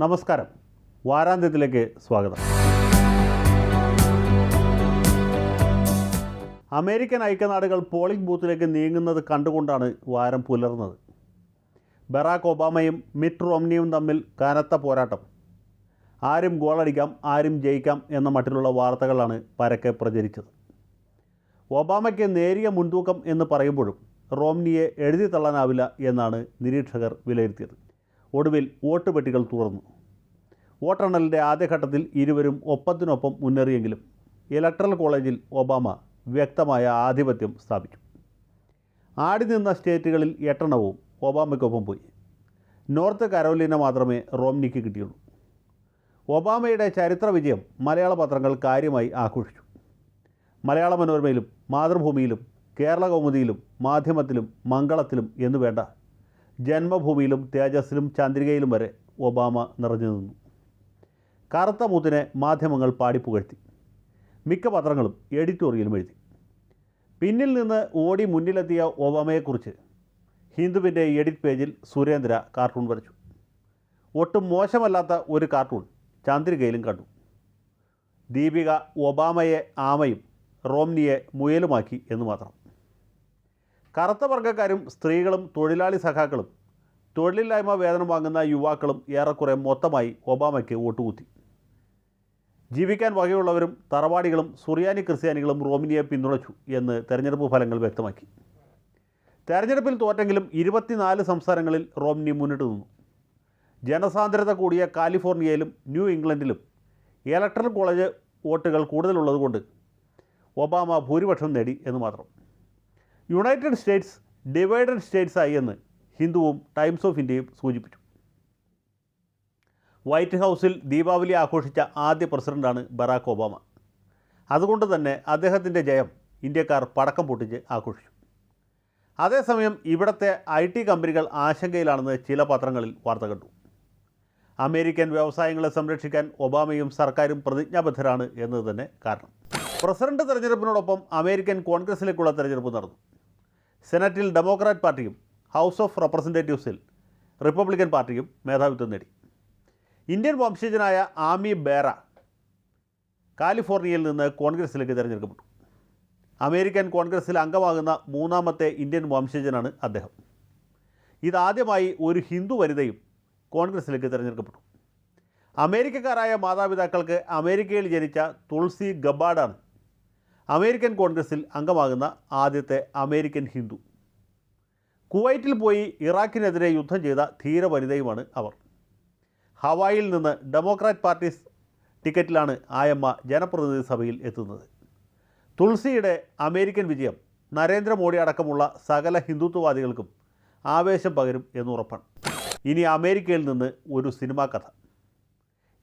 നമസ്കാരം. വാരാന്ത്യത്തിലേക്ക് സ്വാഗതം. American ഐക്യനാടുകൾ polling ബൂത്തിലേക്ക് നീങ്ങുന്നത് കണ്ടുകൊണ്ടാണ് വാരം പുലർന്നത്. ബറാക്ക് ഒബാമയും മിറ്റ് റോംനിയും തമ്മിൽ കനത്ത പോരാട്ടം. ആരും ഗോളടിക്കാം ആരും ജയിക്കാം എന്ന മട്ടിലുള്ള വാർത്തകളാണ് പരക്കെ പ്രചരിച്ചത്. ഒബാമയ്ക്ക് നേരിയ മുൻതൂക്കം എന്ന് പറയുമ്പോഴും റോംനിയെ എഴുതി തള്ളാനാവില്ല എന്നാണ് നിരീക്ഷകർ വിലയിരുത്തിയത്. ഒടുവിൽ വോട്ട് പെട്ടികൾ തുറന്നു. വോട്ടെണ്ണലിന്റെ ആദ്യഘട്ടത്തിൽ ഇരുവരും ഒപ്പത്തിനൊപ്പം മുന്നേറിയെങ്കിലും ഇലക്ട്രൽ കോളേജിൽ ഒബാമ വ്യക്തമായ ആധിപത്യം സ്ഥാപിച്ചു ആടി നിന്ന സ്റ്റേറ്റുകളിൽ എട്ടെണ്ണവും ഒബാമയ്ക്കൊപ്പം പോയി. നോർത്ത് കരോലിന മാത്രമേ റോംനിക്ക് കിട്ടിയുള്ളൂ. ഒബാമയുടെ ചരിത്ര വിജയം മലയാള പത്രങ്ങൾ കാര്യമായി ആഘോഷിച്ചു. മലയാള മനോരമയിലും മാതൃഭൂമിയിലും കേരള കൗമുദിയിലും മാധ്യമത്തിലും മംഗളത്തിലും എന്നു വേണ്ട ജന്മഭൂമിയിലും തേജസ്സിലും ചാന്ദ്രികയിലും വരെ ഒബാമ നിറഞ്ഞു നിന്നു. കറുത്ത മൂത്തിനെ മാധ്യമങ്ങൾ പാടിപ്പുകഴ്ത്തി മിക്ക പത്രങ്ങളും എഡിറ്റോറിയലും എഴുതി. പിന്നിൽ നിന്ന് ഓടി മുന്നിലെത്തിയ ഒബാമയെക്കുറിച്ച് ഹിന്ദുവിന്റെ എഡിറ്റ് പേജിൽ സുരേന്ദ്ര കാർട്ടൂൺ വരച്ചു. ഒട്ടും മോശമല്ലാത്ത ഒരു കാർട്ടൂൺ ചാന്ദ്രികയിലും കണ്ടു. ദീപിക ഒബാമയെ ആമയും റോംനിയെ മുയലുമാക്കി എന്ന് മാത്രം. കറുത്ത വർഗക്കാരും സ്ത്രീകളും തൊഴിലാളി സഖാക്കളും തൊഴിലില്ലായ്മ വേതനം വാങ്ങുന്ന യുവാക്കളും ഏറെക്കുറെ മൊത്തമായി ഒബാമയ്ക്ക് വോട്ടുകുത്തി. ജീവിക്കാൻ വകയുള്ളവരും തറവാടികളും സുറിയാനി ക്രിസ്ത്യാനികളും റോമിനിയെ പിന്തുണച്ചു എന്ന് തെരഞ്ഞെടുപ്പ് ഫലങ്ങൾ വ്യക്തമാക്കി. തെരഞ്ഞെടുപ്പിൽ തോറ്റെങ്കിലും ഇരുപത്തിനാല് സംസ്ഥാനങ്ങളിൽ റോമിനി മുന്നിട്ട് നിന്നു. ജനസാന്ദ്രത കൂടിയ കാലിഫോർണിയയിലും ന്യൂ ഇംഗ്ലണ്ടിലും ഇലക്ട്രൽ കോളേജ് വോട്ടുകൾ കൂടുതലുള്ളതുകൊണ്ട് ഒബാമ ഭൂരിപക്ഷം നേടി എന്ന് മാത്രം. യുണൈറ്റഡ് സ്റ്റേറ്റ്സ് ഡിവൈഡഡ് സ്റ്റേറ്റ്സ് ആയി എന്ന് ഹിന്ദുവും ടൈംസ് ഓഫ് ഇന്ത്യയും സൂചിപ്പിച്ചു. വൈറ്റ് ഹൗസിൽ ദീപാവലി ആഘോഷിച്ച ആദ്യ പ്രസിഡന്റാണ് ബറാക്ക് ഒബാമ. അതുകൊണ്ട് തന്നെ അദ്ദേഹത്തിന്റെ ജയം ഇന്ത്യക്കാർ പടക്കം പൊട്ടിച്ച് ആഘോഷിച്ചു. അതേസമയം ഇവിടുത്തെ ഐ ടി കമ്പനികൾ ആശങ്കയിലാണെന്ന് ചില പത്രങ്ങളിൽ വാർത്ത കണ്ടു. അമേരിക്കൻ വ്യവസായങ്ങളെ സംരക്ഷിക്കാൻ ഒബാമയും സർക്കാരും പ്രതിജ്ഞാബദ്ധരാണ് എന്നത് തന്നെ കാരണം. പ്രസിഡന്റ് തെരഞ്ഞെടുപ്പിനോടൊപ്പം അമേരിക്കൻ കോൺഗ്രസിലേക്കുള്ള തെരഞ്ഞെടുപ്പ് നടന്നു. സെനറ്റിൽ ഡെമോക്രാറ്റ് പാർട്ടിയും ഹൗസ് ഓഫ് റെപ്രസെന്റേറ്റീവ്സിൽ റിപ്പബ്ലിക്കൻ പാർട്ടിയും മേധാവിത്വം നേടി. ഇന്ത്യൻ വംശജനായ ആമി ബേറ കാലിഫോർണിയയിൽ നിന്ന് കോൺഗ്രസിലേക്ക് തിരഞ്ഞെടുക്കപ്പെട്ടു. അമേരിക്കൻ കോൺഗ്രസിൽ അംഗമാകുന്ന മൂന്നാമത്തെ ഇന്ത്യൻ വംശജനാണ് അദ്ദേഹം. ഇതാദ്യമായി ഒരു ഹിന്ദു വനിതയും കോൺഗ്രസിലേക്ക് തിരഞ്ഞെടുക്കപ്പെട്ടു. അമേരിക്കക്കാരായ മാതാപിതാക്കൾക്ക് അമേരിക്കയിൽ ജനിച്ച തുളസി ഗബാഡാണ് അമേരിക്കൻ കോൺഗ്രസിൽ അംഗമാകുന്ന ആദ്യത്തെ അമേരിക്കൻ ഹിന്ദു. കുവൈറ്റിൽ പോയി ഇറാഖിനെതിരെ യുദ്ധം ചെയ്ത ധീര വനിതയുമാണ് അവർ. ഹവായിൽ നിന്ന് ഡെമോക്രാറ്റ് പാർട്ടി ടിക്കറ്റിലാണ് ആയമ്മ ജനപ്രതിനിധി സഭയിൽ എത്തുന്നത്. തുളസിയുടെ അമേരിക്കൻ വിജയം നരേന്ദ്രമോദി അടക്കമുള്ള സകല ഹിന്ദുത്വവാദികൾക്കും ആവേശം പകരും എന്നുറപ്പാണ്. ഇനി അമേരിക്കയിൽ നിന്ന് ഒരു സിനിമാ കഥ.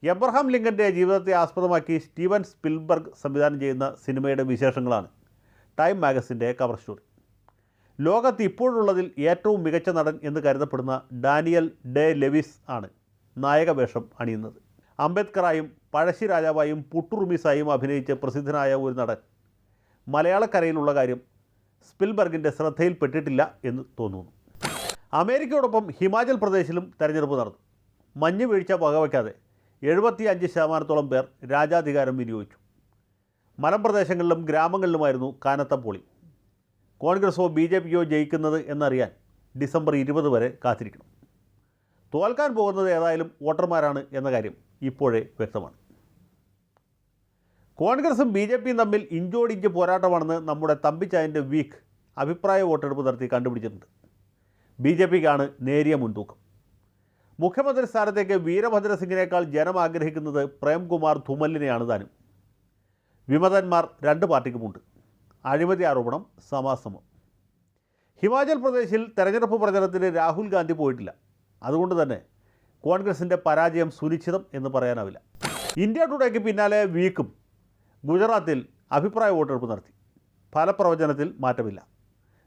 എബ്രഹാം ലിങ്കന്റെ ജീവിതത്തെ ആസ്പദമാക്കി സ്റ്റീവൻ സ്പിൽബർഗ് സംവിധാനം ചെയ്യുന്ന സിനിമയുടെ വിശേഷങ്ങളാണ് ടൈം മാഗസിന്റെ കവർ സ്റ്റോറി. ലോകത്ത് ഇപ്പോഴുള്ളതിൽ ഏറ്റവും മികച്ച നടൻ എന്ന് കരുതപ്പെടുന്ന ഡാനിയൽ ഡെ ലെവിസ് ആണ് നായക വേഷം അണിയുന്നത്. അംബേദ്കറായും പഴശ്ശി രാജാവായും പുട്ടുറുമിസായും അഭിനയിച്ച് പ്രസിദ്ധനായ ഒരു നടൻ. മലയാളക്കരയിലുള്ള കാര്യം സ്പിൽബർഗിന്റെ ശ്രദ്ധയിൽപ്പെട്ടിട്ടില്ല എന്ന് തോന്നുന്നു. അമേരിക്കയോടൊപ്പം ഹിമാചൽ പ്രദേശിലും തെരഞ്ഞെടുപ്പ് നടന്നു. മഞ്ഞ് വീഴ്ച വകവയ്ക്കാതെ എഴുപത്തി അഞ്ച് ശതമാനത്തോളം പേർ രാജാധികാരം വിനിയോഗിച്ചു. മലമ്പ്രദേശങ്ങളിലും ഗ്രാമങ്ങളിലുമായിരുന്നു കാനത്ത പോളി. കോൺഗ്രസോ ബി ജെ പിയോ ജയിക്കുന്നത് എന്നറിയാൻ ഡിസംബർ ഇരുപത് വരെ കാത്തിരിക്കണം. തോൽക്കാൻ പോകുന്നത് ഏതായാലും വോട്ടർമാരാണ് എന്ന കാര്യം ഇപ്പോഴേ വ്യക്തമാണ്. കോൺഗ്രസും ബി ജെ പിയും തമ്മിൽ ഇഞ്ചോടിഞ്ച് പോരാട്ടമാണെന്ന് നമ്മുടെ തമ്പിച്ചായന്റെ വീക്ക് അഭിപ്രായ വോട്ടെടുപ്പ് നടത്തി കണ്ടുപിടിച്ചിട്ടുണ്ട്. ബി ജെ പിക്കാണ് നേരിയ മുൻതൂക്കം. മുഖ്യമന്ത്രി സ്ഥാനത്തേക്ക് വീരഭദ്രസിംഗിനേക്കാൾ ജനം ആഗ്രഹിക്കുന്നത് പ്രേംകുമാർ ധുമലിനെയാണ് താനും. വിമതന്മാർ രണ്ട് പാർട്ടിക്കുമുണ്ട്. അഴിമതി ആരോപണം സമാസമം ഹിമാചൽ പ്രദേശിൽ തെരഞ്ഞെടുപ്പ് പ്രചരണത്തിന് രാഹുൽ ഗാന്ധി പോയിട്ടില്ല. അതുകൊണ്ട് തന്നെ കോൺഗ്രസിന്റെ പരാജയം സുനിശ്ചിതം എന്ന് പറയാനാവില്ല. ഇന്ത്യ ടുഡേക്ക് പിന്നാലെ വീക്കും. ഗുജറാത്തിൽ അഭിപ്രായ വോട്ടെടുപ്പ് നടത്തി. ഫലപ്രവചനത്തിൽ മാറ്റമില്ല.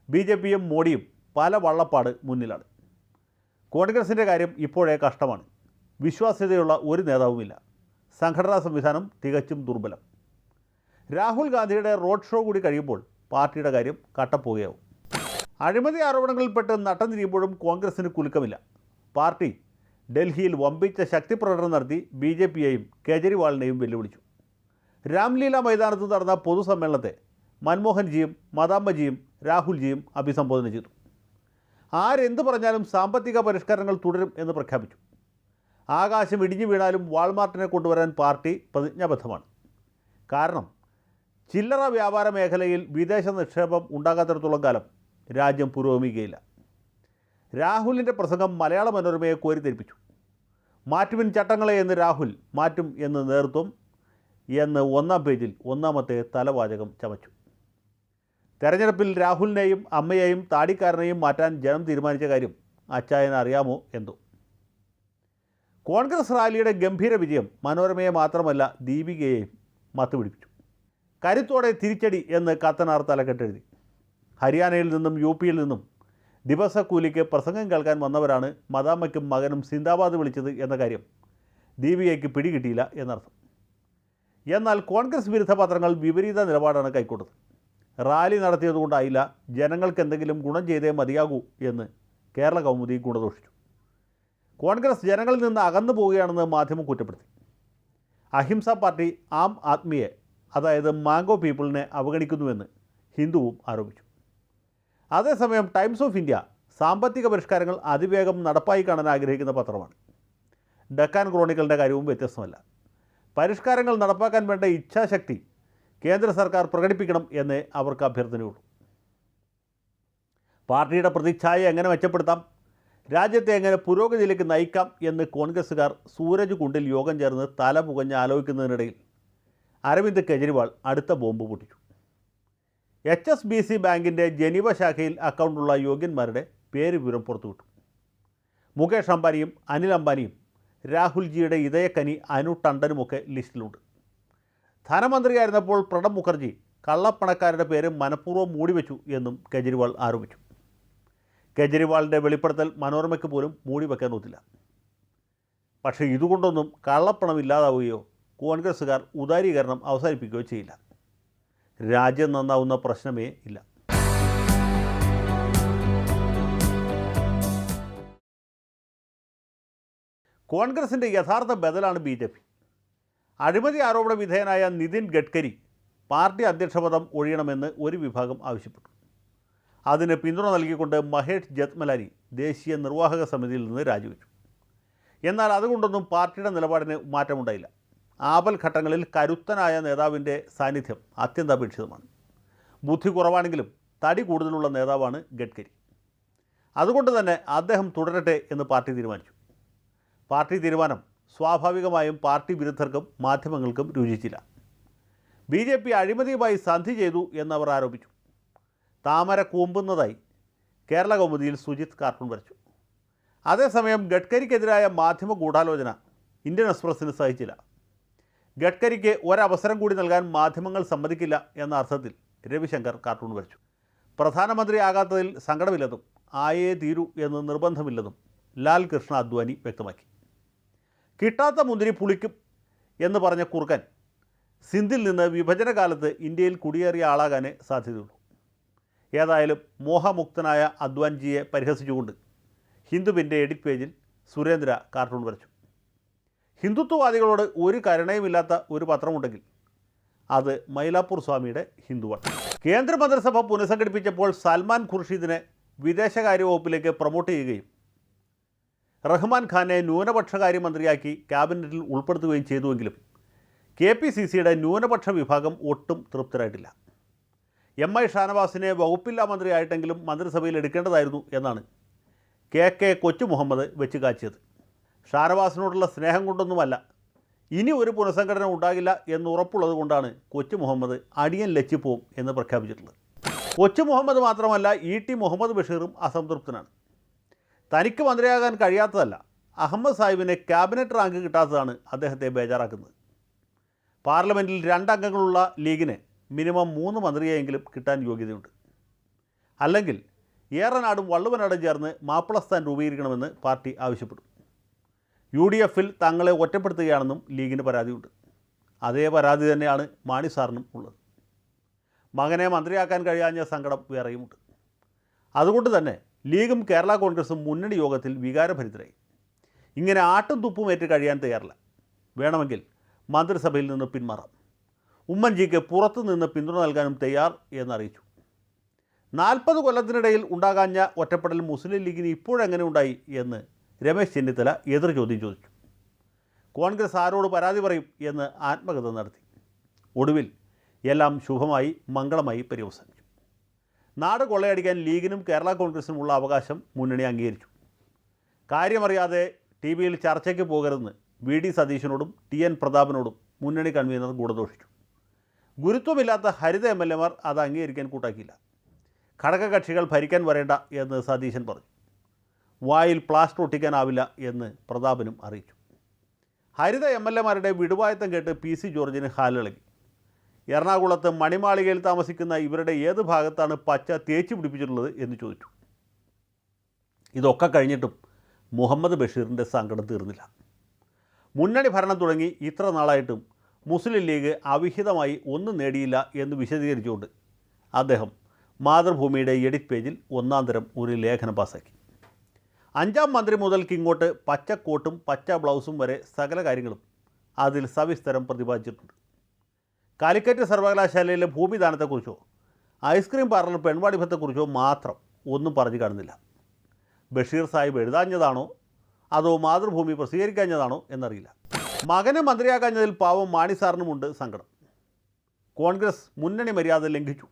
ബി ജെ പിയും മോഡിയും പല വള്ളപ്പാട് മുന്നിലാണ്. കോൺഗ്രസിന്റെ കാര്യം ഇപ്പോഴേ കഷ്ടമാണ്. വിശ്വാസ്യതയുള്ള ഒരു നേതാവുമില്ല. സംഘടനാ സംവിധാനം തികച്ചും ദുർബലം. രാഹുൽ ഗാന്ധിയുടെ റോഡ് ഷോ കൂടി കഴിയുമ്പോൾ പാർട്ടിയുടെ കാര്യം കട്ടപ്പോവുകയാവും. അഴിമതി ആരോപണങ്ങളിൽപ്പെട്ട് നട്ടം തിരിയുമ്പോഴും കോൺഗ്രസിന് കുലുക്കമില്ല. പാർട്ടി ഡൽഹിയിൽ വമ്പിച്ച ശക്തി പ്രകടനം നടത്തി ബി ജെ പിയെയും കേജ്രിവാളിനെയും വെല്ലുവിളിച്ചു. രാംലീല മൈതാനത്ത് നടന്ന പൊതുസമ്മേളനത്തെ മൻമോഹൻജിയും മദാമ്മജിയും രാഹുൽജിയും അഭിസംബോധന ചെയ്തു. ആരെന്ത് പറഞ്ഞാലും സാമ്പത്തിക പരിഷ്കരണങ്ങൾ തുടരും എന്ന് പ്രഖ്യാപിച്ചു. ആകാശം ഇടിഞ്ഞു വീണാലും വാൾമാർട്ടിനെ കൊണ്ടുവരാൻ പാർട്ടി പ്രതിജ്ഞാബദ്ധമാണ്. കാരണം ചില്ലറ വ്യാപാര മേഖലയിൽ വിദേശ നിക്ഷേപം ഉണ്ടാകാത്തിടത്തോളം കാലം രാജ്യം പുരോഗമിക്കുകയില്ല. രാഹുലിന്റെ പ്രസംഗം മലയാള മനോരമയെ കോരിത്തെരിപ്പിച്ചു. മാറ്റുവിൻ ചട്ടങ്ങളെ എന്ന് രാഹുൽ മാറ്റും എന്ന് നേതൃത്വം എന്ന് ഒന്നാം പേജിൽ ഒന്നാമത്തെ തലവാചകം ചമച്ചു. തെരഞ്ഞെടുപ്പിൽ രാഹുലിനെയും അമ്മയെയും താടിക്കാരനെയും മാറ്റാൻ ജനം തീരുമാനിച്ച കാര്യം അച്ചായന് അറിയാമോ എന്തോ? കോൺഗ്രസ് റാലിയുടെ ഗംഭീര വിജയം മനോരമയെ മാത്രമല്ല ദീപികയെയും മത്തുപിടിപ്പിച്ചു. കരുത്തോടെ തിരിച്ചടി എന്ന് കത്തനാർ തലക്കെട്ടെഴുതി. ഹരിയാനയിൽ നിന്നും യു പിയിൽ നിന്നും ദിവസക്കൂലിക്ക് പ്രസംഗം കേൾക്കാൻ വന്നവരാണ് മദാമ്മയ്ക്കും മകനും സിന്ദാബാദ് വിളിച്ചത് എന്ന കാര്യം ദീപികയ്ക്ക് പിടികിട്ടിയില്ല എന്നർത്ഥം. എന്നാൽ കോൺഗ്രസ് വിരുദ്ധ പത്രങ്ങൾ വിപരീത നിലപാടാണ് കൈക്കൊണ്ടത്. റാലി നടത്തിയതുകൊണ്ടായില്ല ജനങ്ങൾക്ക് എന്തെങ്കിലും ഗുണം ചെയ്തേ മതിയാകൂ എന്ന് കേരള കൗമുദി ഗുണദോഷിച്ചു. കോൺഗ്രസ് ജനങ്ങളിൽ നിന്ന് അകന്നു പോവുകയാണെന്ന് മാധ്യമം കുറ്റപ്പെടുത്തി. അഹിംസ പാർട്ടി ആം ആദ്മിയെ അതായത് മാംഗോ പീപ്പിളിനെ അവഗണിക്കുന്നുവെന്ന് ഹിന്ദുവും ആരോപിച്ചു. അതേസമയം ടൈംസ് ഓഫ് ഇന്ത്യ സാമ്പത്തിക പരിഷ്കാരങ്ങൾ അതിവേഗം നടപ്പായി കാണാൻ ആഗ്രഹിക്കുന്ന പത്രമാണ്. ഡക്കാൻ ക്രോണിക്കലിന്റെ കാര്യവും വ്യത്യസ്തമല്ല. പരിഷ്കാരങ്ങൾ നടപ്പാക്കാൻ വേണ്ട ഇച്ഛാശക്തി കേന്ദ്ര സർക്കാർ പ്രകടിപ്പിക്കണം എന്നേ അവർക്ക് അഭ്യർത്ഥനയുള്ളൂ. പാർട്ടിയുടെ പ്രതിച്ഛായ എങ്ങനെ മെച്ചപ്പെടുത്താം? രാജ്യത്തെ എങ്ങനെ പുരോഗതിയിലേക്ക് നയിക്കാം എന്ന് കോൺഗ്രസ്സുകാർ സൂരജ് കുണ്ടിൽ യോഗം ചേർന്ന് തല പുകഞ്ഞ് ആലോചിക്കുന്നതിനിടയിൽ അരവിന്ദ് കെജ്രിവാൾ അടുത്ത ബോംബ് പൊട്ടിച്ചു. എച്ച് എസ് ബി സി ബാങ്കിന്റെ ജനീവ ശാഖയിൽ അക്കൗണ്ടുള്ള യോഗ്യന്മാരുടെ പേര് വിവരം പുറത്തുവിട്ടു. മുകേഷ് അംബാനിയും അനിൽ അംബാനിയും രാഹുൽജിയുടെ ഇതയക്കനി അനു ടണ്ടനുമൊക്കെ ലിസ്റ്റിലുണ്ട്. ധനമന്ത്രിയായിരുന്നപ്പോൾ പ്രണബ് മുഖർജി കള്ളപ്പണക്കാരുടെ പേര് മനഃപൂർവം മൂടിവെച്ചു എന്നും കെജ്രിവാൾ ആരോപിച്ചു. കെജ്രിവാളിന്റെ വെളിപ്പെടുത്തൽ മനോരമയ്ക്ക് പോലും മൂടി വെക്കാൻ ഒത്തില്ല. പക്ഷേ ഇതുകൊണ്ടൊന്നും കള്ളപ്പണം ഇല്ലാതാവുകയോ കോൺഗ്രസ്സുകാർ ഉദാരീകരണം അവസാനിപ്പിക്കുകയോ ചെയ്യില്ല. രാജ്യം നന്നാവുന്ന പ്രശ്നമേ ഇല്ല. കോൺഗ്രസിന്റെ യഥാർത്ഥ ബദലാണ് ബി ജെ പി. അഴിമതി ആരോപണ വിധേയനായ നിതിൻ ഗഡ്കരി പാർട്ടി അധ്യക്ഷപദം ഒഴിയണമെന്ന് ഒരു വിഭാഗം ആവശ്യപ്പെട്ടു. അതിന് പിന്തുണ നൽകിക്കൊണ്ട് മഹേഷ് ജത്മലാനി ദേശീയ നിർവാഹക സമിതിയിൽ നിന്ന് രാജിവെച്ചു. എന്നാൽ അതുകൊണ്ടൊന്നും പാർട്ടിയുടെ നിലപാടിന് മാറ്റമുണ്ടായില്ല. ആപൽ ഘട്ടങ്ങളിൽ കരുത്തനായ നേതാവിന്റെ സാന്നിധ്യം അത്യന്താപേക്ഷിതമാണ്. ബുദ്ധി കുറവാണെങ്കിലും തടി കൂടുതലുള്ള നേതാവാണ് ഗഡ്കരി. അതുകൊണ്ട് തന്നെ അദ്ദേഹം തുടരട്ടെ എന്ന് പാർട്ടി തീരുമാനിച്ചു. പാർട്ടി തീരുമാനം സ്വാഭാവികമായും പാർട്ടി വിരുദ്ധർക്കും മാധ്യമങ്ങൾക്കും രുചിച്ചില്ല. ബി ജെ പി അഴിമതിയുമായി സന്ധി ചെയ്തു എന്നവർ ആരോപിച്ചു. താമര കൂമ്പുന്നതായി കേരള കൗമുദിയിൽ സുജിത് കാർട്ടൂൺ വരച്ചു. അതേസമയം ഗഡ്കരിക്കെതിരായ മാധ്യമ ഗൂഢാലോചന ഇന്ത്യൻ എക്സ്പ്രസ്സിന് സഹിച്ചില്ല. ഗഡ്കരിക്ക് ഒരവസരം കൂടി നൽകാൻ മാധ്യമങ്ങൾ സമ്മതിക്കില്ല എന്ന അർത്ഥത്തിൽ രവിശങ്കർ കാർട്ടൂൺ വരച്ചു. പ്രധാനമന്ത്രിയാകാത്തതിൽ സങ്കടമില്ലെന്നും ആയേ തീരൂ എന്ന് നിർബന്ധമില്ലെന്നും ലാൽ കൃഷ്ണ അദ്വാനി വ്യക്തമാക്കി. കിട്ടാത്ത മുന്തിരി പുളിക്കും എന്ന് പറഞ്ഞ കുറുക്കൻ സിന്ധിൽ നിന്ന് വിഭജനകാലത്ത് ഇന്ത്യയിൽ കുടിയേറിയ ആളാകാനേ സാധ്യതയുള്ളൂ. ഏതായാലും മോഹമുക്തനായ അദ്വാൻജിയെ പരിഹസിച്ചുകൊണ്ട് ഹിന്ദുവിന്റെ എഡിറ്റ് പേജിൽ സുരേന്ദ്ര കാർട്ടൂൺ വരച്ചു. ഹിന്ദുത്വവാദികളോട് ഒരു കരുണയുമില്ലാത്ത ഒരു പത്രമുണ്ടെങ്കിൽ അത് മൈലാപ്പൂർ സ്വാമിയുടെ ഹിന്ദുവാണ്. കേന്ദ്രമന്ത്രിസഭ പുനഃസംഘടിപ്പിച്ചപ്പോൾ സൽമാൻ ഖുർഷീദിനെ വിദേശകാര്യ വകുപ്പിലേക്ക് പ്രൊമോട്ട് ചെയ്യുകയും റഹ്മാൻ ഖാനെ ന്യൂനപക്ഷകാര്യമന്ത്രിയാക്കി ക്യാബിനറ്റിൽ ഉൾപ്പെടുത്തുകയും ചെയ്തുവെങ്കിലും കെ പി സി സിയുടെ ന്യൂനപക്ഷ വിഭാഗം ഒട്ടും തൃപ്തരായിട്ടില്ല. എം ഐ ഷാനവാസിനെ വകുപ്പില്ലാ മന്ത്രിയായിട്ടെങ്കിലും മന്ത്രിസഭയിൽ എടുക്കേണ്ടതായിരുന്നു എന്നാണ് കെ കെ കൊച്ചു മുഹമ്മദ് വെച്ച് കാച്ചിയത്. ഷാനവാസിനോടുള്ള സ്നേഹം കൊണ്ടൊന്നുമല്ല ഇനി ഒരു പുനഃസംഘടന ഉണ്ടാകില്ല എന്ന് ഉറപ്പുള്ളത് കൊണ്ടാണ് കൊച്ചു മുഹമ്മദ് അടിയൻ ലച്ചിപ്പോവും എന്ന് പ്രഖ്യാപിച്ചിട്ടുള്ളത്. കൊച്ചു മുഹമ്മദ് മാത്രമല്ല ഇ ടി മുഹമ്മദ് ബഷീറും അസംതൃപ്തനാണ്. തനിക്ക് മന്ത്രിയാകാൻ കഴിയാത്തതല്ല. അഹമ്മദ് സാഹിബിനെ ക്യാബിനറ്റ് റാങ്ക് കിട്ടാത്തതാണ് അദ്ദേഹത്തെ ബേജാറാക്കുന്നത്. പാർലമെന്റിൽ രണ്ടംഗങ്ങളുള്ള ലീഗിന് മിനിമം മൂന്ന് മന്ത്രിയെങ്കിലും കിട്ടാൻ യോഗ്യതയുണ്ട്. അല്ലെങ്കിൽ ഏറനാടും വള്ളുവനാടും ചേർന്ന് മാപ്പിളസ്ഥാൻ രൂപീകരിക്കണമെന്ന് പാർട്ടി ആവശ്യപ്പെടും. യു ഡി എഫിൽ തങ്ങളെ ഒറ്റപ്പെടുത്തുകയാണെന്നും ലീഗിന് പരാതിയുണ്ട്. അതേ പരാതി തന്നെയാണ് മാണി സാറിനും ഉള്ളത്. മകനെ മന്ത്രിയാക്കാൻ കഴിയാഞ്ഞ സങ്കടം വേറെയുമുണ്ട്. അതുകൊണ്ട് തന്നെ ലീഗും കേരള കോൺഗ്രസും മുന്നണി യോഗത്തിൽ വികാരഭരിതരായി. ഇങ്ങനെ ആട്ടും തുപ്പും ഏറ്റ് കഴിയാൻ തയ്യാറില്ല. വേണമെങ്കിൽ മന്ത്രിസഭയിൽ നിന്ന് പിന്മാറാം. ഉമ്മൻജിക്ക് പുറത്തു നിന്ന് പിന്തുണ നൽകാനും തയ്യാർ എന്നറിയിച്ചു. നാൽപ്പത് കൊല്ലത്തിനിടയിൽ ഉണ്ടാകാഞ്ഞ ഒറ്റപ്പെടൽ മുസ്ലിം ലീഗിന് ഇപ്പോഴെങ്ങനെ ഉണ്ടായി എന്ന് രമേശ് ചെന്നിത്തല എതിർ ചോദ്യം ചോദിച്ചു. കോൺഗ്രസ് ആരോട് പരാതി പറയും എന്ന് ആത്മകഥ നടത്തി. ഒടുവിൽ എല്ലാം ശുഭമായി മംഗളമായി പര്യവസാനിച്ചു. നാട് കൊള്ളയടിക്കാൻ ലീഗിനും കേരള കോൺഗ്രസിനും ഉള്ള അവകാശം മുന്നണി അംഗീകരിച്ചു. കാര്യമറിയാതെ ടി വിയിൽ ചർച്ചയ്ക്ക് പോകരുതെന്ന് വി ഡി സതീശനോടും ടി എൻ പ്രതാപനോടും മുന്നണി കൺവീനർ ഗൂഢദോഷിച്ചു. ഗുരുത്വമില്ലാത്ത ഹരിത എം എൽ എമാർ അത് അംഗീകരിക്കാൻ കൂട്ടാക്കിയില്ല. ഘടകകക്ഷികൾ ഭരിക്കാൻ വരേണ്ട എന്ന് സതീശൻ പറഞ്ഞു. വായിൽ പ്ലാസ്റ്റർ ഒട്ടിക്കാനാവില്ല എന്ന് പ്രതാപനും അറിയിച്ചു. ഹരിത എം എൽ എമാരുടെ വിടുവായത്തം കേട്ട് പി സി ജോർജിന് ഹാലിളകി. എറണാകുളത്ത് മണിമാളികയിൽ താമസിക്കുന്ന ഇവരുടെ ഏത് ഭാഗത്താണ് പച്ച തേച്ച് പിടിപ്പിച്ചിട്ടുള്ളത് എന്ന് ചോദിച്ചു. ഇതൊക്കെ കഴിഞ്ഞിട്ടും മുഹമ്മദ് ബഷീറിന്റെ സങ്കടം തീർന്നില്ല. മുന്നണി ഭരണം തുടങ്ങി ഇത്ര നാളായിട്ടും മുസ്ലിം ലീഗ് അവിഹിതമായി ഒന്നും നേടിയില്ല എന്ന് വിശദീകരിച്ചുകൊണ്ട് അദ്ദേഹം മാതൃഭൂമിയുടെ എഡിറ്റ് പേജിൽ ഒന്നാം തരം ഒരു ലേഖനം പാസാക്കി. അഞ്ചാം മന്ത്രി മുതൽക്ക് ഇങ്ങോട്ട് പച്ച കോട്ടും പച്ച ബ്ലൗസും വരെ സകല കാര്യങ്ങളും അതിൽ സവിസ്തരം പ്രതിപാദിച്ചിട്ടുണ്ട്. കാലിക്കറ്റ് സർവകലാശാലയിലെ ഭൂമിദാനത്തെക്കുറിച്ചോ ഐസ്ക്രീം പാർലർ പെൺവാടിഭത്തെക്കുറിച്ചോ മാത്രം ഒന്നും പറഞ്ഞു കാണുന്നില്ല. ബഷീർ സാഹിബ് എഴുതാഞ്ഞതാണോ അതോ മാതൃഭൂമി പ്രസിദ്ധീകരിക്കാഞ്ഞതാണോ എന്നറിയില്ല. മകനെ മന്ത്രിയാകാഞ്ഞതിൽ പാവം മാണി സാറിനുമുണ്ട് സങ്കടം. കോൺഗ്രസ് മുന്നണി മര്യാദ ലംഘിച്ചു.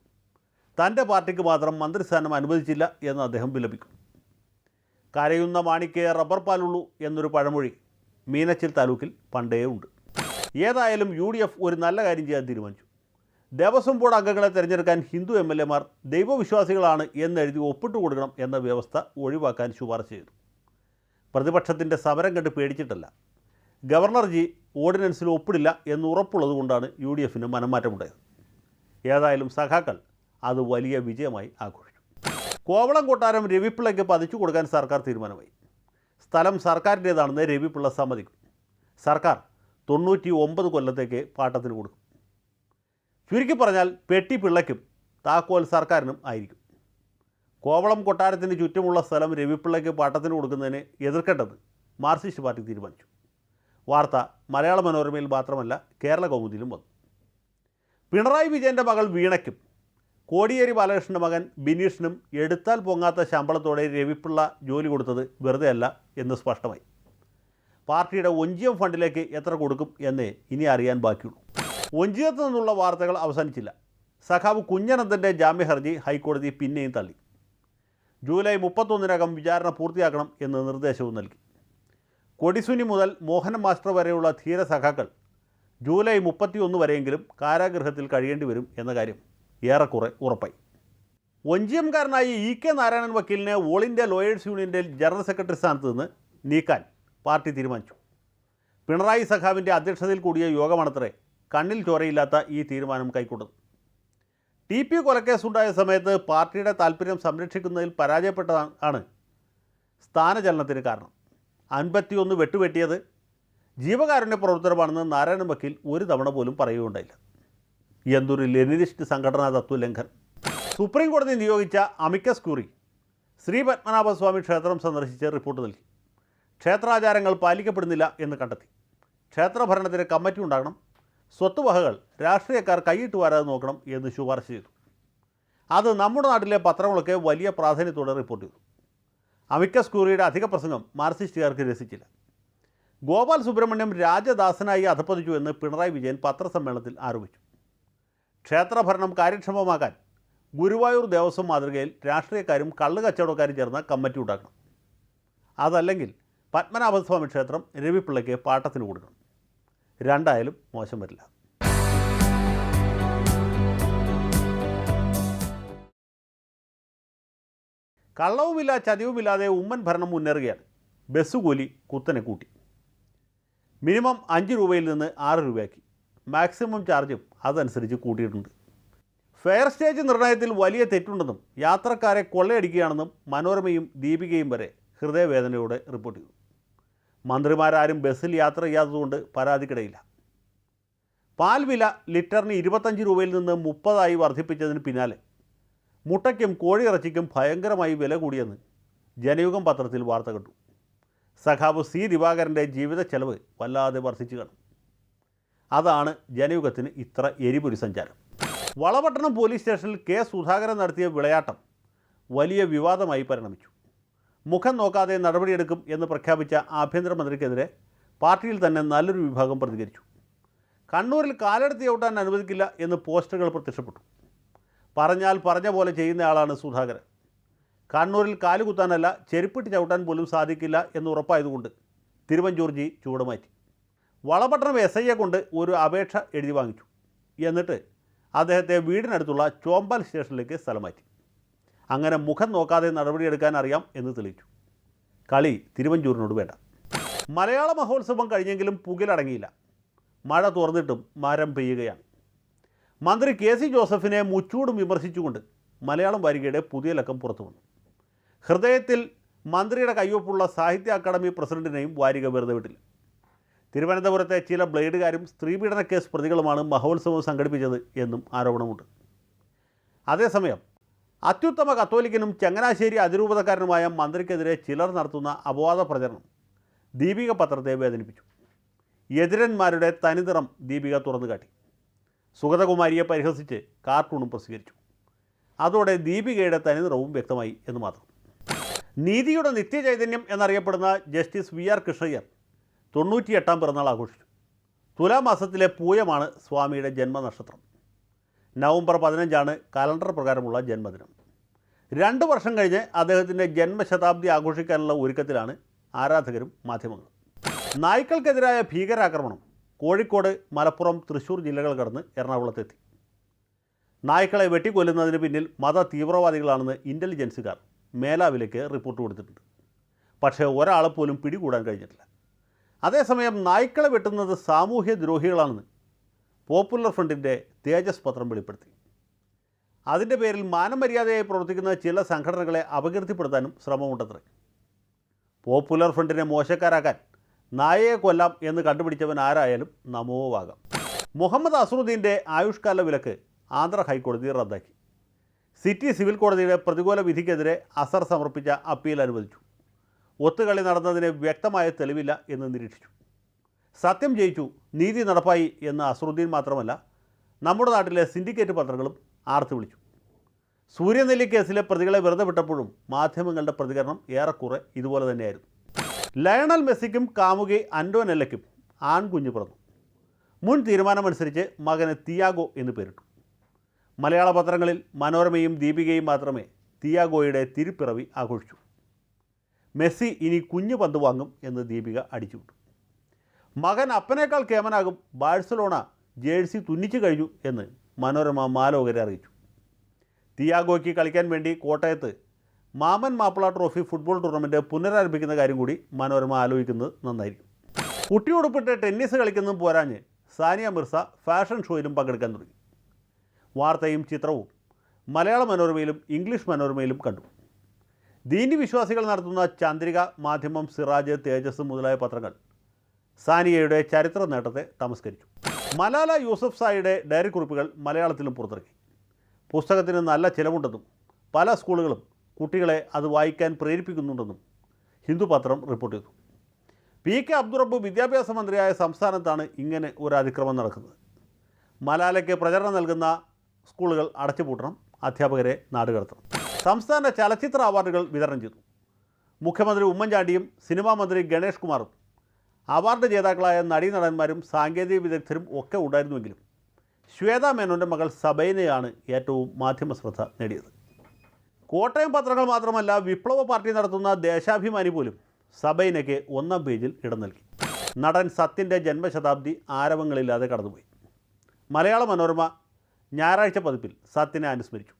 തന്റെ പാർട്ടിക്ക് മാത്രം മന്ത്രിസ്ഥാനം അനുവദിച്ചില്ല എന്ന് അദ്ദേഹം വിലപിക്കും. കരയുന്ന മാണിക്ക് റബ്ബർ പാലുള്ളൂ എന്നൊരു പഴമൊഴി മീനച്ചിൽ താലൂക്കിൽ പണ്ടേ ഉണ്ട് ഏതായാലും യു ഡി എഫ് ഒരു നല്ല കാര്യം ചെയ്യാൻ തീരുമാനിച്ചു. ദേവസ്വം ബോർഡ് അംഗങ്ങളെ തിരഞ്ഞെടുക്കാൻ ഹിന്ദു എം എൽ എമാർ ദൈവവിശ്വാസികളാണ് എന്നെഴുതി ഒപ്പിട്ട് കൊടുക്കണം എന്ന വ്യവസ്ഥ ഒഴിവാക്കാൻ ശുപാർശ ചെയ്തു. പ്രതിപക്ഷത്തിന്റെ സമരം കണ്ട് പേടിച്ചിട്ടല്ല. ഗവർണർജി ഓർഡിനൻസിൽ ഒപ്പിടില്ല എന്ന് ഉറപ്പുള്ളത് കൊണ്ടാണ് യു ഡി എഫിന് മനംമാറ്റമുണ്ടായത്. ഏതായാലും സഖാക്കൾ അത് വലിയ വിജയമായി ആഘോഷിച്ചു. കോവളം കൊട്ടാരം രവിപ്പിള്ളയ്ക്ക് പതിച്ചു കൊടുക്കാൻ സർക്കാർ തീരുമാനമായി. സ്ഥലം സർക്കാരിന്റേതാണെന്ന് രവിപ്പിള്ള സമ്മതിക്കും. സർക്കാർ തൊണ്ണൂറ്റി ഒമ്പത് കൊല്ലത്തേക്ക് പാട്ടത്തിന് കൊടുക്കും. ചുരുക്കി പറഞ്ഞാൽ പെട്ടി പിള്ളയ്ക്കും താക്കോൽ സർക്കാരിനും ആയിരിക്കും. കോവളം കൊട്ടാരത്തിന് ചുറ്റുമുള്ള സ്ഥലം രവിപ്പിള്ളയ്ക്ക് പാട്ടത്തിന് കൊടുക്കുന്നതിന് എതിർക്കേണ്ടത് മാർക്സിസ്റ്റ് പാർട്ടി തീരുമാനിച്ചു. വാർത്ത മലയാള മനോരമയിൽ മാത്രമല്ല കേരള കൗമുദിയിലും വന്നു. പിണറായി വിജയന്റെ മകൾ വീണയ്ക്കും കോടിയേരി ബാലകൃഷ്ണന്റെ മകൻ ബിനീഷിനും എടുത്താൽ പൊങ്ങാത്ത ശമ്പളത്തോടെ രവിപ്പിള്ള ജോലി കൊടുത്തത് വെറുതെയല്ല എന്ന് സ്പഷ്ടമായി. പാർട്ടിയുടെ ഒഞ്ചിയം ഫണ്ടിലേക്ക് എത്ര കൊടുക്കും എന്ന് ഇനി അറിയാൻ ബാക്കിയുള്ളൂ. ഒഞ്ചിയത്ത് നിന്നുള്ള വാർത്തകൾ അവസാനിച്ചില്ല. സഖാവ് കുഞ്ഞനന്ദന്റെ ജാമ്യ ഹർജി ഹൈക്കോടതി പിന്നെയും തള്ളി. ജൂലൈ മുപ്പത്തൊന്നിനകം വിചാരണ പൂർത്തിയാക്കണം എന്ന് നിർദ്ദേശവും നൽകി. കൊടിസുനി മുതൽ മോഹനൻ മാസ്റ്റർ വരെയുള്ള ധീര സഖാക്കൾ ജൂലൈ മുപ്പത്തിയൊന്ന് വരെയെങ്കിലും കാരാഗൃഹത്തിൽ കഴിയേണ്ടി വരും എന്ന കാര്യം ഏറെക്കുറെ ഉറപ്പായി. ഒഞ്ചിയംകാരനായ ഇ കെ നാരായണൻ വക്കീലിനെ ഓൾ ഇന്ത്യ ലോയേഴ്സ് യൂണിയന്റെ ജനറൽ സെക്രട്ടറി സ്ഥാനത്ത് നിന്ന് നീക്കാൻ പാർട്ടി തീരുമാനിച്ചു. പിണറായി സഖാവിന്റെ അധ്യക്ഷതയിൽ കൂടിയ യോഗമാണത്രേ കണ്ണിൽ ചോരയില്ലാത്ത ഈ തീരുമാനം കൈക്കൊണ്ടത്. ടി പി കൊലക്കേസുണ്ടായ സമയത്ത് പാർട്ടിയുടെ താല്പര്യം സംരക്ഷിക്കുന്നതിൽ പരാജയപ്പെട്ടതാണ് സ്ഥാനചലനത്തിന് കാരണം. അൻപത്തിയൊന്ന് വെട്ടുവെട്ടിയത് ജീവകാരുണ്യ പ്രവർത്തനമാണെന്ന് നാരായണൻ വക്കീൽ ഒരു തവണ പോലും പറയുകയുണ്ടായില്ല. എന്തൊരു ലെനിനിസ്റ്റ് സംഘടനാ തത്വലംഘനം സുപ്രീം കോടതി നിയോഗിച്ച അമിക്കസ് ക്യൂറി ശ്രീ പത്മനാഭസ്വാമി ക്ഷേത്രം സന്ദർശിച്ച് റിപ്പോർട്ട് നൽകി. ക്ഷേത്രാചാരങ്ങൾ പാലിക്കപ്പെടുന്നില്ല എന്ന് കണ്ടെത്തി. ക്ഷേത്രഭരണത്തിന് കമ്മിറ്റി ഉണ്ടാകണം. സ്വത്തുവകകൾ രാഷ്ട്രീയക്കാർ കൈയിട്ട് വരാതെ നോക്കണം എന്ന് ശുപാർശ ചെയ്തു. അത് നമ്മുടെ നാട്ടിലെ പത്രങ്ങളൊക്കെ വലിയ പ്രാധാന്യത്തോടെ റിപ്പോർട്ട് ചെയ്തു. അമിക്കസ് ക്യൂറിയുടെ അധിക പ്രസംഗം മാർസിസ്റ്റുകാർക്ക് രസിച്ചില്ല. ഗോപാൽ സുബ്രഹ്മണ്യം രാജദാസനായി അധപ്പതിച്ചു എന്ന് പിണറായി വിജയൻ പത്രസമ്മേളനത്തിൽ ആരോപിച്ചു. ക്ഷേത്രഭരണം കാര്യക്ഷമമാക്കാൻ ഗുരുവായൂർ ദേവസ്വം മാതൃകയിൽ രാഷ്ട്രീയക്കാരും കള്ളുകച്ചവടക്കാരും ചേർന്ന കമ്മിറ്റി ഉണ്ടാക്കണം അതല്ലെങ്കിൽ പത്മനാഭസ്വാമി ക്ഷേത്രം രവിപ്പിള്ളയ്ക്ക് പാട്ടത്തിന് കൊടുക്കണം. രണ്ടായാലും മോശം വരില്ല. കള്ളവുമില്ല ചതിവുമില്ലാതെ ഉമ്മൻ ഭരണം മുന്നേറുകയാണ്. ബസ് കൂലി കുത്തനെ കൂട്ടി. മിനിമം അഞ്ച് രൂപയിൽ നിന്ന് ആറ് രൂപയാക്കി. മാക്സിമം ചാർജും അതനുസരിച്ച് കൂട്ടിയിട്ടുണ്ട്. ഫെയർ സ്റ്റേജ് നിർണയത്തിൽ വലിയ തെറ്റുണ്ടെന്നും യാത്രക്കാരെ കൊള്ളയടിക്കുകയാണെന്നും മനോരമയും ദീപികയും വരെ ഹൃദയവേദനയോടെ റിപ്പോർട്ട് ചെയ്തു. മന്ത്രിമാരാരും ബസ്സിൽ യാത്ര ചെയ്യാത്തതുകൊണ്ട് പരാതിക്കിടയില്ല. പാൽ വില ലിറ്ററിന് ഇരുപത്തഞ്ച് രൂപയിൽ നിന്ന് മുപ്പതായി വർദ്ധിപ്പിച്ചതിന് പിന്നാലെ. മുട്ടയ്ക്കും കോഴിയിറച്ചിക്കും ഭയങ്കരമായി വില കൂടിയെന്ന് ജനയുഗം പത്രത്തിൽ വാർത്ത കണ്ടു. സഖാവ് സി ദിവാകരന്റെ ജീവിത ചെലവ് വല്ലാതെ വർദ്ധിച്ചു കാണും. അതാണ് ജനയുഗത്തിന് ഇത്ര എരിപൊരി സഞ്ചാരം. വളപട്ടണം പോലീസ് സ്റ്റേഷനിൽ കെ സുധാകരൻ നടത്തിയ വിളയാട്ടം വലിയ വിവാദമായി പരിണമിച്ചു. മുഖം നോക്കാതെ നടപടിയെടുക്കും എന്ന് പ്രഖ്യാപിച്ച ആഭ്യന്തരമന്ത്രിക്കെതിരെ പാർട്ടിയിൽ തന്നെ നല്ലൊരു വിഭാഗം പ്രതികരിച്ചു. കണ്ണൂരിൽ കാലെടുത്ത് ചവിട്ടാൻ അനുവദിക്കില്ല എന്ന് പോസ്റ്ററുകൾ പ്രത്യക്ഷപ്പെട്ടു. പറഞ്ഞാൽ പറഞ്ഞ പോലെ ചെയ്യുന്നയാളാണ് സുധാകരൻ. കണ്ണൂരിൽ കാലുകുത്താനല്ല ചെരുപ്പിട്ട് ചവിട്ടാൻ പോലും സാധിക്കില്ല എന്ന് ഉറപ്പായതുകൊണ്ട് തിരുവഞ്ചൂർ ജി ചൂടുമാറ്റി വളപട്ടണം എസ് ഐയെ കൊണ്ട് ഒരു അപേക്ഷ എഴുതി വാങ്ങിച്ചു. എന്നിട്ട് അദ്ദേഹത്തെ വീടിനടുത്തുള്ള ചോമ്പാൽ സ്റ്റേഷനിലേക്ക് സ്ഥലം മാറ്റി. അങ്ങനെ മുഖം നോക്കാതെ നടപടിയെടുക്കാൻ അറിയാം എന്ന് തെളിയിച്ചു. കളി തിരുവഞ്ചൂരിനോട് വേണ്ട. മലയാള മഹോത്സവം കഴിഞ്ഞെങ്കിലും പുകിലടങ്ങിയില്ല. മഴ തുറന്നിട്ടും മരം പെയ്യുകയാണ്. മന്ത്രി കെ സി ജോസഫിനെ മുച്ചൂടും വിമർശിച്ചുകൊണ്ട് മലയാളം വാരികയുടെ പുതിയ ലക്കം പുറത്തു വന്നു. ഹൃദയത്തിൽ മന്ത്രിയുടെ കയ്യൊപ്പുള്ള സാഹിത്യ അക്കാദമി പ്രസിഡന്റിനെയും വാരിക വെറുതെ വിട്ടില്ല. തിരുവനന്തപുരത്തെ ചില ബ്ലേഡുകാരും സ്ത്രീപീഡന കേസ് പ്രതികളുമാണ് മഹോത്സവം സംഘടിപ്പിച്ചത് എന്നും ആരോപണമുണ്ട്. അതേസമയം അത്യുത്തമ കത്തോലിക്കനും ചങ്ങനാശ്ശേരി അതിരൂപതക്കാരനുമായ മന്ത്രിക്കെതിരെ ചിലർ നടത്തുന്ന അപവാദ പ്രചരണം ദീപിക പത്രത്തെ വേദനിപ്പിച്ചു. എതിരന്മാരുടെ തനിനിറം ദീപിക തുറന്നു കാട്ടി സുഗതകുമാരിയെ പരിഹസിച്ച് കാർട്ടൂണും പ്രസിദ്ധീകരിച്ചു. അതോടെ ദീപികയുടെ തനിനിറവും വ്യക്തമായി എന്ന് മാത്രം. നീതിയുടെ നിത്യചൈതന്യം എന്നറിയപ്പെടുന്ന ജസ്റ്റിസ് വി ആർ കൃഷ്ണയ്യർ തൊണ്ണൂറ്റിയെട്ടാം പിറന്നാൾ ആഘോഷിച്ചു. തുലാമാസത്തിലെ പൂയമാണ് സ്വാമിയുടെ ജന്മനക്ഷത്രം. നവംബർ പതിനഞ്ചാണ് കലണ്ടർ പ്രകാരമുള്ള ജന്മദിനം. രണ്ട് വർഷം കഴിഞ്ഞ് അദ്ദേഹത്തിന്റെ ജന്മശതാബ്ദി ആഘോഷിക്കാനുള്ള ഒരുക്കത്തിലാണ് ആരാധകരും മാധ്യമങ്ങളും. നായ്ക്കൾക്കെതിരായ ഭീകരാക്രമണം കോഴിക്കോട് മലപ്പുറം തൃശൂർ ജില്ലകൾ കടന്ന് എറണാകുളത്തെത്തി. നായ്ക്കളെ വെട്ടിക്കൊല്ലുന്നതിന് പിന്നിൽ മത തീവ്രവാദികളാണെന്ന് ഇന്റലിജൻസുകാർ മേലാവിലേക്ക് റിപ്പോർട്ട് കൊടുത്തിട്ടുണ്ട്. പക്ഷേ ഒരാളെ പോലും പിടികൂടാൻ കഴിഞ്ഞിട്ടില്ല. അതേസമയം നായ്ക്കളെ വെട്ടുന്നത് സാമൂഹ്യ ദ്രോഹികളാണെന്ന് പോപ്പുലർ ഫ്രണ്ടിന്റെ തേജസ് പത്രം വെളിപ്പെടുത്തി. അതിന്റെ പേരിൽ മാനമര്യാദയായി പ്രവർത്തിക്കുന്ന ചില സംഘടനകളെ അപകീർത്തിപ്പെടുത്താനും ശ്രമമുണ്ടത്രേ. പോപ്പുലർ ഫ്രണ്ടിനെ മോശക്കാരാക്കാൻ നായയെ കൊല്ലാം എന്ന് കണ്ടുപിടിച്ചവൻ ആരായാലും നമോവാകാം മുഹമ്മദ് അസറുദ്ദീന്റെ ആയുഷ്കാല വിലക്ക് ആന്ധ്ര ഹൈക്കോടതി റദ്ദാക്കി. സിറ്റി സിവിൽ കോടതിയുടെ പ്രതികൂല വിധിക്കെതിരെ അസർ സമർപ്പിച്ച അപ്പീൽ അനുവദിച്ചു. ഒത്തുകളി നടന്നതിന് വ്യക്തമായ തെളിവില്ല എന്ന് നിരീക്ഷിച്ചു. സത്യം ജയിച്ചു നീതി നടപ്പായി എന്ന് അസറുദ്ദീൻ മാത്രമല്ല നമ്മുടെ നാട്ടിലെ സിൻഡിക്കേറ്റ് പത്രങ്ങളും ആർത്ത് വിളിച്ചു. സൂര്യനെല്ലി കേസിലെ പ്രതികളെ വെറുതെ വിട്ടപ്പോഴും മാധ്യമങ്ങളുടെ പ്രതികരണം ഏറെക്കുറെ ഇതുപോലെ തന്നെയായിരുന്നു. ലയണൽ മെസ്സിക്കും കാമുകി അൻഡോനെല്ലയ്ക്കും ആൺകുഞ്ഞു പിറന്നു. മുൻ തീരുമാനമനുസരിച്ച് മകന് തിയാഗോ എന്ന് പേരിട്ടു. മലയാള പത്രങ്ങളിൽ മനോരമയും ദീപികയും മാത്രമേ തിയാഗോയുടെ തിരുപ്പിറവി ആഘോഷിച്ചു. മെസ്സി ഇനി കുഞ്ഞു പന്ത് വാങ്ങും എന്ന് ദീപിക അടിച്ചുവിട്ടു. മകൻ അപ്പനേക്കാൾ കേമനാകും ബാഴ്സലോണ ജേഴ്സി തുന്നിച്ചു കഴിഞ്ഞു എന്ന് മനോരമ മാലോകരെ അറിയിച്ചു. തിയാഗോയ്ക്ക് കളിക്കാൻ വേണ്ടി കോട്ടയത്ത് Mammen Mappila trophy football tournament പുനരാരംഭിക്കുന്ന കാര്യം കൂടി മനോരമ ആലോചിക്കുന്നത് നന്നായിരിക്കും. കുട്ടിയുടുപ്പിട്ട് ടെന്നീസ് കളിക്കുന്നതും പോരാഞ്ഞ് സാനിയ മിർസ ഫാഷൻ ഷോയിലും പങ്കെടുക്കാൻ തുടങ്ങി. വാർത്തയും ചിത്രവും മലയാള മനോരമയിലും ഇംഗ്ലീഷ് മനോരമയിലും കണ്ടു. ദീനി വിശ്വാസികൾ നടത്തുന്ന ചന്ദ്രിക മാധ്യമം സിറാജ് തേജസ് മുതലായ പത്രങ്ങൾ സാനിയയുടെ ചരിത്ര നേട്ടത്തെ തമസ്കരിച്ചു. മലാല യൂസഫ് സായിയുടെ ഡയറി കുറിപ്പുകൾ മലയാളത്തിലും പുറത്തിറക്കി. പുസ്തകത്തിന് നല്ല ചിലവുണ്ടെന്നും പല സ്കൂളുകളും കുട്ടികളെ അത് വായിക്കാൻ പ്രേരിപ്പിക്കുന്നുണ്ടെന്നും ഹിന്ദു പത്രം റിപ്പോർട്ട് ചെയ്തു. പി കെ അബ്ദുറബ്ബ് വിദ്യാഭ്യാസ മന്ത്രിയായ സംസ്ഥാനത്താണ് ഇങ്ങനെ ഒരു അതിക്രമം നടക്കുന്നത്. മലാലയ്ക്ക് പ്രചരണം നൽകുന്ന സ്കൂളുകൾ അടച്ചുപൂട്ടണം അധ്യാപകരെ നാടുകടത്തണം സംസ്ഥാന ചലച്ചിത്ര അവാർഡുകൾ വിതരണം ചെയ്തു. മുഖ്യമന്ത്രി ഉമ്മൻചാണ്ടിയും സിനിമാ മന്ത്രി ഗണേഷ് കുമാറും അവാർഡ് ജേതാക്കളായ നടീനടന്മാരും സാങ്കേതിക വിദഗ്ധരും ഒക്കെ ഉണ്ടായിരുന്നുവെങ്കിലും ശ്വേത മേനോന്റെ മകൾ സബൈനയാണ് ഏറ്റവും മാധ്യമ ശ്രദ്ധ നേടിയത്. കോട്ടയം പത്രങ്ങൾ മാത്രമല്ല വിപ്ലവ പാർട്ടി നടത്തുന്ന ദേശാഭിമാനി പോലും സബൈനയ്ക്ക് ഒന്നാം പേജിൽ ഇടം നൽകി. നടൻ സത്യന്റെ ജന്മശതാബ്ദി ആരവങ്ങളില്ലാതെ കടന്നുപോയി. മലയാള മനോരമ ഞായറാഴ്ച പതിപ്പിൽ സത്യനെ അനുസ്മരിച്ചു.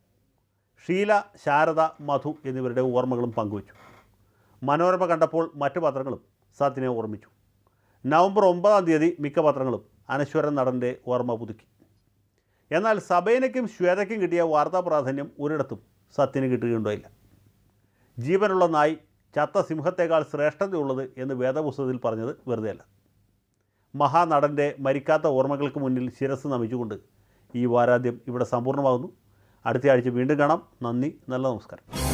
ഷീല ശാരദ മധു എന്നിവരുടെ ഓർമ്മകളും പങ്കുവച്ചു. മനോരമ കണ്ടപ്പോൾ മറ്റു പത്രങ്ങളും സത്യനെ ഓർമ്മിച്ചു. നവംബർ ഒമ്പതാം തീയതി മിക്ക പത്രങ്ങളും അനശ്വരൻ നടന്റെ ഓർമ്മ പുതുക്കി. എന്നാൽ സബൈനയ്ക്കും ശ്വേതയ്ക്കും കിട്ടിയ വാർത്താ പ്രാധാന്യം ഒരിടത്തും സത്യന് കിട്ടുകയുണ്ടായില്ല. ജീവനുള്ള നായി ചത്ത സിംഹത്തേക്കാൾ ശ്രേഷ്ഠതയുള്ളത് എന്ന് വേദപുസ്തകത്തിൽ പറഞ്ഞത് വെറുതെയല്ല. മഹാനടന്റെ മരിക്കാത്ത ഓർമ്മകൾക്ക് മുന്നിൽ ശിരസ് നമിച്ചുകൊണ്ട് ഈ വാരാദ്യം ഇവിടെ സമ്പൂർണമാകുന്നു. അടുത്ത ആഴ്ച വീണ്ടും കാണാം. നന്ദി നല്ല നമസ്കാരം.